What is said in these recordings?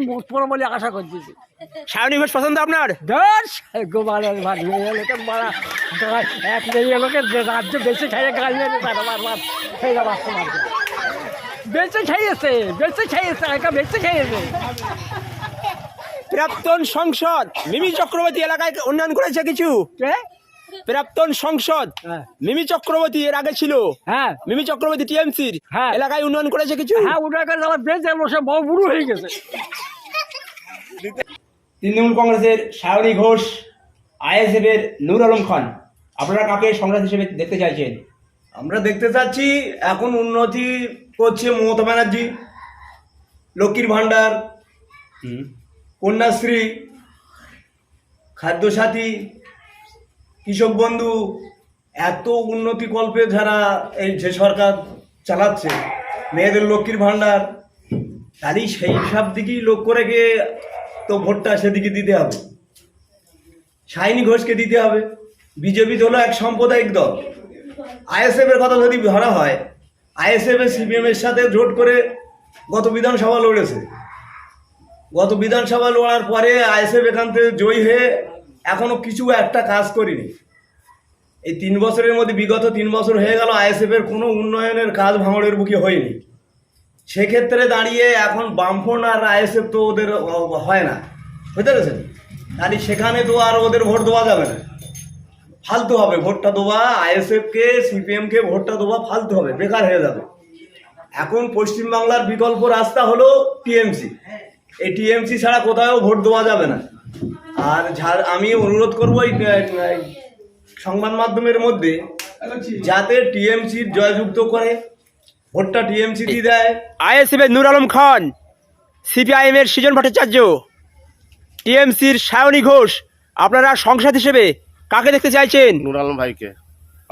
Vote আশা করতেছি সায়নী ঘোষ পছন্দ আপনার? দশ গোপালের ভাই এলোকে মারা এক নেই এলোকে রাজ্য বেঁচে খাইয়ে গাল মেরে তারা বারবার সেই বাচ্চা মারছে বেঁচে খাইয়েছে বেঁচে খাইয়েছে একা বেঁচে খাইয়েছে প্রাক্তন সংসদ মিমি চক্রবর্তী এলাকায় উন্নয়ন করেছে কিছু? প্রাক্তন সংসদ হ্যাঁ। মিমি চক্রবর্তী এর আগে ছিল। হ্যাঁ। মিমি চক্রবর্তী টিএমসির হ্যাঁ। এলাকায় উন্নয়ন করেছে কিছু? হ্যাঁ ওটা করে বেঁচে বউ বুড়ো হয়ে গেছে। তৃণমূল কংগ্রেসের সায়নী ঘোষ আইএসএফ এর নূর আলম খান। আপনারা কাকে সংগ্রাস হিসেবে দেখতে চাইছেন? আমরা দেখতে চাচ্ছি এখন উন্নতি করছে মমতা ব্যানার্জি লক্ষ্মীর ভাণ্ডার কন্যাশ্রী খাদ্যসাথী কৃষক বন্ধু এত উন্নতি কল্পে যারা এই যে সরকার চালাচ্ছে মেয়েদের লক্ষ্মীর ভাণ্ডার তাহলে সেই সব দিকেই লক্ষ্য রেখে তো ভোটটা সেদিকে দিতে হবে। সাইনি ঘোষকে দিতে হবে। বিজেপি হলো এক সাম্প্রদায়িক দল। আইএসএফ এর কথা যদি ধরা হয়, আইএসএফ এর সিপিএম এর সাথে জোট করে গত বিধানসভা লড়েছে। গত বিধানসভা লড়ার পরে আইএসএফ এখান থেকে জয়ী হয়ে এখনও কিছু একটা কাজ করিনি। এই তিন বছরের মধ্যে বিগত তিন বছর হয়ে গেল আইএসএফ এর কোনো উন্নয়নের কাজ ভাঙড়ের বুকে হয়নি। সেক্ষেত্রে দাঁড়িয়ে এখন বামফ্রন্ট আর আইএসএফ তো ওদের হয় না। বুঝতে পেরেছেন? তাহলে সেখানে তো আর ওদের ভোট দেওয়া যাবে না। ফালতু হবে, ভোটটা দেওয়া, আইএসএফকে, সিপিএমকে ভোটটা দেওয়া ফালতু হবে, বেকার হয়ে যাবে। এখন পশ্চিমবাংলার বিকল্প রাস্তা হলো টিএমসি। এই টিএমসি ছাড়া কোথাও ভোট দেওয়া যাবে না। আর ঝাড়, আমি অনুরোধ করব এই সংবাদ মাধ্যমের মধ্যে, যাতে টিএমসির জয়যুক্ত করে। ভোটটা টিএমসি দিয়ে দেয়। আইএসএফ এর নূর আলম খান সিপিআইএম এর সৃজন ভট্টাচার্য টিএমসির সায়নী ঘোষ আপনারা সংসদ হিসেবে কাকে দেখতে চাইছেন? নুর আলম ভাইকে।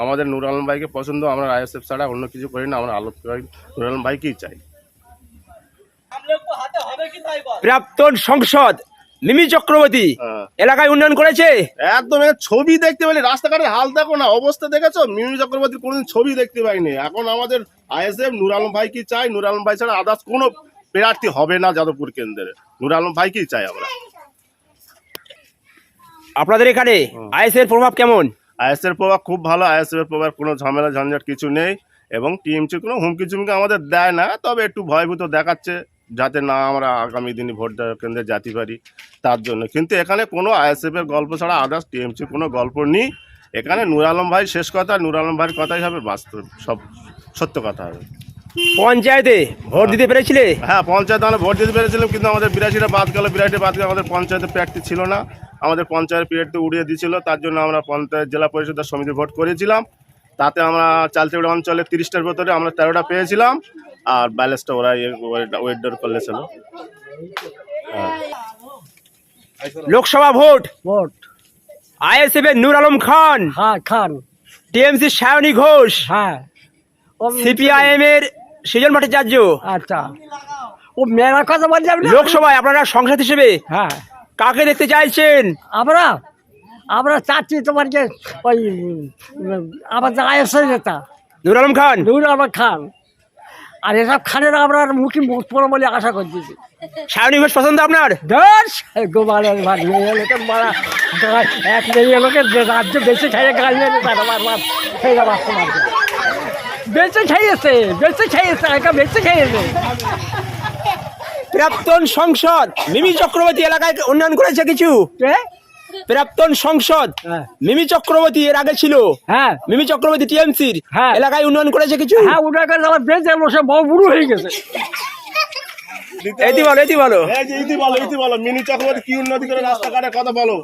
আমাদের নুর আলম ভাইকে পছন্দ আমরা আইএসএফ ছাড়া অন্য কিছু করি না আমরা আলোক ভাই নুর আলম ভাইকেই চাই। প্রাক্তন সংসদ মিমি চক্রবর্তী হ্যাঁ। এলাকায় উন্নয়ন করেছে? একদম ছবি দেখতে পেলে রাস্তাঘাটের হাল দেখো না অবস্থা দেখেছ? মিমি চক্রবর্তীর কোনোদিন ছবি দেখতে পাইনি। এখন আমাদের আইএসএফ নুর আলম ভাই কি চাই নুর আলম ভাই ছাড়া আদার্স কোনো প্রার্থী হবে না যাদবপুর কেন্দ্রে। নুর আলম ভাইকেই চাই আমরা? আপনাদের এখানে আইএস এর প্রভাব কেমন? আইএসএফ এর প্রভাব খুব ভালো আইএসএফ এর প্রভাব কোনো ঝামেলা ঝঞ্ঝাট কিছু নেই। এবং টিএমসি কোনো হুমকি চুমকি আমাদের দেয় না তবে একটু ভয়ভূত দেখাচ্ছে। যাতে না আমরা আগামী দিনে ভোট কেন্দ্রে যেতে পারি তার জন্য। কিন্তু এখানে কোনো আইএসএফ এর গল্প ছাড়া আদার্স টিএমসি কোনো গল্প নেই। এখানে নূর আলম ভাই শেষ কথা নূর আলম ভাইয়ের কথাই হবে বাস্তব সব সত্য কথা হবে। পঞ্চায়েতে ভোট দিতে পেরেছিলে? হ্যাঁ পঞ্চায়েতে আমরা ভোট দিতে পেরেছিলাম কিন্তু আমাদের বিরাশিটা বাদ গেল বিরাশিটা বাদ গেল আমাদের পঞ্চায়েতে প্রার্থী ছিল না। আমাদের পঞ্চায়েত পিরিয়ড উড়িয়ে দিয়েছিল তার জন্য আমরা পঞ্চায়েত জেলা পরিষদের সমিতি ভোট করেছিলাম। তাতে আমরা চালতেগুড়া অঞ্চলে তিরিশটার ভেতরে আমরা তেরোটা পেয়েছিলাম। আর ব্যালেন্সটা ওরা ওয়েট ডোর করলেছিল লোকসভা ভোট। ভোট। আইএসএফ এর নূর আলম খান। হ্যাঁ খান। টিএমসির সায়নী ঘোষ। হ্যাঁ। সিপিআইএম এর সৃজন ভট্টাচার্য। আচ্ছা। ও মেয়েরা কথা বল যাবে লোকসভায় আপনারা সংসদ হিসেবে হ্যাঁ। কাকে দেখতে চাইছেন? আমরা? আমরা চাচ্ছি তোমার তোমাকে ওই আমাদের আয়েসে নেতা। নূর আলম খান। নূর আলম খান। আর এসব খানের আমরা মুখে মুখ পড়ো বলে আশা করতেছি সায়নী ঘোষ পছন্দ আপনার? দশ গোপালের ভাই এলোকে মারা। এক নেই এলোকে যে রাজ্য বেঁচে খাইয়ে গাল মেরে তারা বারবার সেই বেঁচে খাইয়েছে বেঁচে খাইয়েছে একা বেঁচে খাইয়েছে প্রাক্তন সংসদ মিমি চক্রবর্তী এলাকায় উন্নয়ন করেছে কিছু? কে? প্রাক্তন সংসদ হ্যাঁ। মিমি চক্রবর্তী এর আগে ছিল। হ্যাঁ। মিমি চক্রবর্তী টিএমসির হ্যাঁ। এলাকায় উন্নয়ন করেছে কিছু? হ্যাঁ উন্নয়ন করে আমার বেঁচে বসে বউ বুড়ো হয়ে গেছে। এটি বলো এটি বলো। এই বলো ইতি বলো মিনি চক্রবর্তী কি উন্নতি করে রাস্তাঘাটের কথা বলো।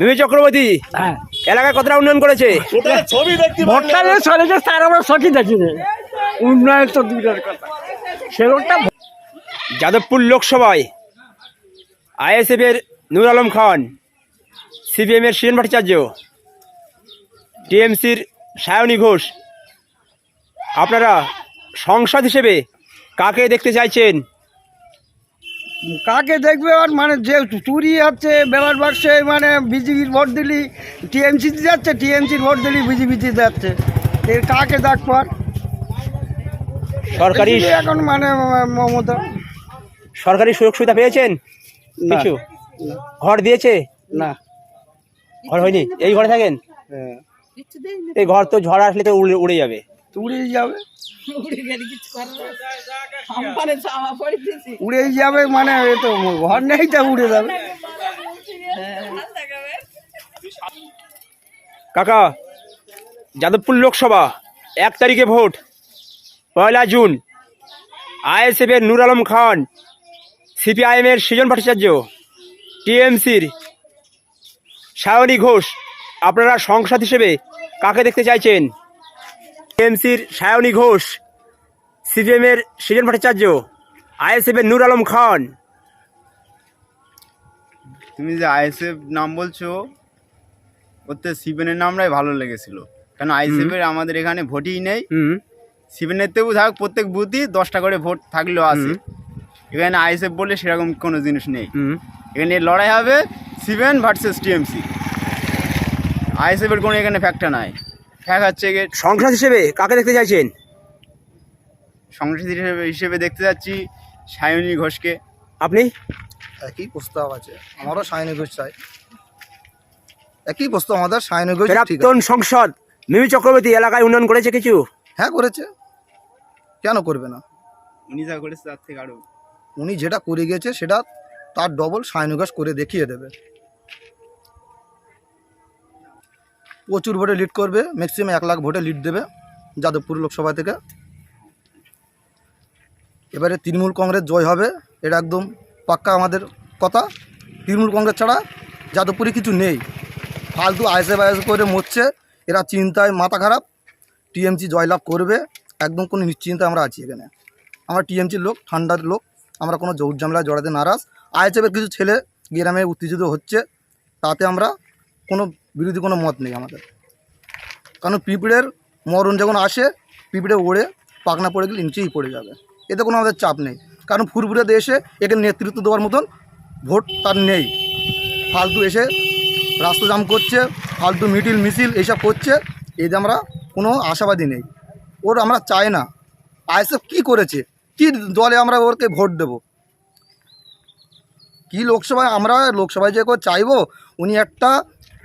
মিমি চক্রবর্তী হ্যাঁ। এলাকায় কতটা উন্নয়ন করেছে? ছবি দেখতে তার আমরা সখী উন্নয়ন তো দূরের কথা। সে যাদবপুর লোকসভায় আইএসএফ এর নূর আলম খান সিপিএম এর শিরেন ভট্টাচার্য টিএমসির সায়নী ঘোষ। আপনারা সংসদ হিসেবে কাকে দেখতে চাইছেন? কাকে দেখবে আর মানে যে চুরি হচ্ছে ব্যালট বাক্সে মানে বিজেপির ভোট দিলি টিএমসিতে যাচ্ছে টিএমসির ভোট দিলি বিজেপিতে যাচ্ছে। এর কাকে দেখব আর? সরকারি এখন মানে মমতা। সরকারি সুযোগ সুবিধা পেয়েছেন? কিছু? ঘর দিয়েছে? না। ঘর হয়নি? এই ঘরে থাকেন? হ্যাঁ। এই ঘর তো ঝড় আসলে তো উড়ে উড়ে যাবে। উড়েই যাবে। উড়েই যাবে মানে এ তো ঘর নেই তা উড়ে যাবে। কাকা যাদবপুর লোকসভা এক তারিখে ভোট পয়লা জুন। আইএসএফ এর নূর আলম খান সিপিআইএম এর সৃজন ভট্টাচার্য টিএমসির সায়নী ঘোষ আপনারা সংসদ হিসেবে কাকে দেখতে চাইছেন? টিএমসির সায়নী ঘোষ সিপিএম এর সৃজন ভট্টাচার্য আইএসএফ এর নূর আলম খান। তুমি যে আইএসএফ নাম বলছো ওতে সিভেনের নামটাই ভালো লেগেছিল। কেন আইএসএফ এর আমাদের এখানে ভোটই নেই। সিভেনের তেও থাক প্রত্যেক বুথই দশটা করে ভোট থাকলেও আছে। এখানে আইএসএফ বলে সেরকম কোনো জিনিস নেই। এখানে লড়াই হবে সিভেন ভার্সেস টিএমসি। আইএসএফ এর কোনো এখানে ফ্যাক্টর নাই। ফ্যাক হচ্ছে গিয়ে সংসদ হিসেবে কাকে দেখতে চাইছেন? সংসদ হিসেবে হিসেবে দেখতে যাচ্ছি সায়নী ঘোষকে। আপনি? একই প্রস্তাব আছে। আমারও সাইনি ঘোষ চাই। একই প্রস্তাব আমাদের সাইনি ঘোষ ঠিক প্রাক্তন সংসদ মিমি চক্রবর্তী এলাকায় উন্নয়ন করেছে কিছু? হ্যাঁ করেছে। কেন করবে না? উনি যা করেছে তার থেকে আরও উনি যেটা করে গিয়েছে সেটা তার ডবল ঘোষ করে দেখিয়ে দেবে। প্রচুর ভোটে লিড করবে ম্যাক্সিমাম এক লাখ ভোটে লিড দেবে যাদবপুর লোকসভা থেকে। এবারে তৃণমূল কংগ্রেস জয় হবে, এটা একদম পাক্কা আমাদের কথা। তৃণমূল কংগ্রেস ছাড়া যাদবপুরে কিছু নেই। ফালতু আইসে বাইসে করে মরছে, এরা চিন্তায় মাথা খারাপ। টিএমসি জয়লাভ করবে, একদম কোনো নিশ্চিন্তে আমরা আছি এখানে। আমরা টিএমসির লোক, ঠান্ডার লোক, আমরা কোনো জৌর ঝামেলায় জড়াতে নারাজ। আইএসএফের কিছু ছেলে গ্রামে উত্তেজিত হচ্ছে, তাতে আমরা কোনো বিরোধী কোনো মত নেই আমাদের। কারণ পিঁপড়ের মরণ যখন আসে, পিঁপড়ে ওড়ে পাকনা পড়ে গেলে নিচেই পড়ে যাবে। এতে কোনো আমাদের চাপ নেই। কারণ ফুরফুরে এসে একে নেতৃত্ব দেওয়ার মতন ভোট তার নেই। ফালতু এসে রাস্তা জাম করছে, ফালতু মিটিল মিছিল এইসব করছে, এতে আমরা কোনো আশাবাদী নেই। ওর আমরা চাই না। আইএসএফ কি করেছে? কি দলে আমরা ওরকে ভোট দেব? কি লোকসভায় আমরা লোকসভায় যে করে চাইব উনি একটা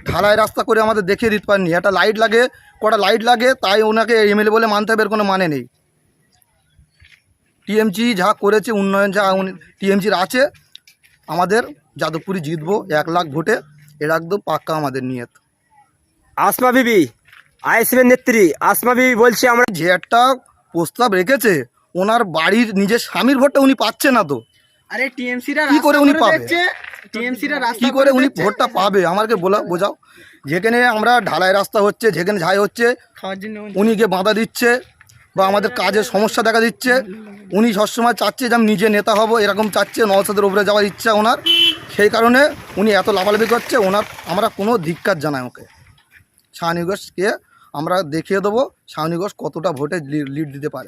ঢালাই রাস্তা করে আমাদের দেখিয়ে দিতে পারেননি। একটা লাইট লাগে কটা লাইট লাগে তাই ওনাকে এমএলএ বলে মানতে হবে এর কোনো মানে নেই। টিএমজি যা করেছে উন্নয়ন যা টিএমজির আছে আমাদের যাদবপুরি জিতবো এক লাখ ভোটে এটা একদম পাক্কা আমাদের নিয়ত। আসমা বিবি আইএসএফ এর নেত্রী আসমা বিবি বলছে আমরা যে একটা প্রস্তাব রেখেছে ওনার বাড়ির নিজের স্বামীর ভোটটা উনি পাচ্ছে না তো। আরে টিএমসিরা কি করে উনি পাবে? টিএমসিরা রাস্তা কি করে উনি ভোটটা পাবে? আমাকে বলা বোঝাও। যেখানে আমরা ঢালাই রাস্তা হচ্ছে যেখানে ঝাই হচ্ছে খাওয়ার জন্য উনি গিয়ে বাধা দিচ্ছে বা আমাদের কাজে সমস্যা দেখা দিচ্ছে উনি সবসময় চাচ্ছে যে আমি নিজে নেতা হব এরকম চাচ্ছে নওসাদের উপরে যাওয়ার ইচ্ছা ওনার। সেই কারণে উনি এত লাফালাফি করছে ওনার আমরা কোনো ধিক্কার জানাই ওকে। শাহনিগোষকে আমরা দেখিয়ে দেবো শাহনিগোষ কতটা ভোটে লিড দিতে পারে।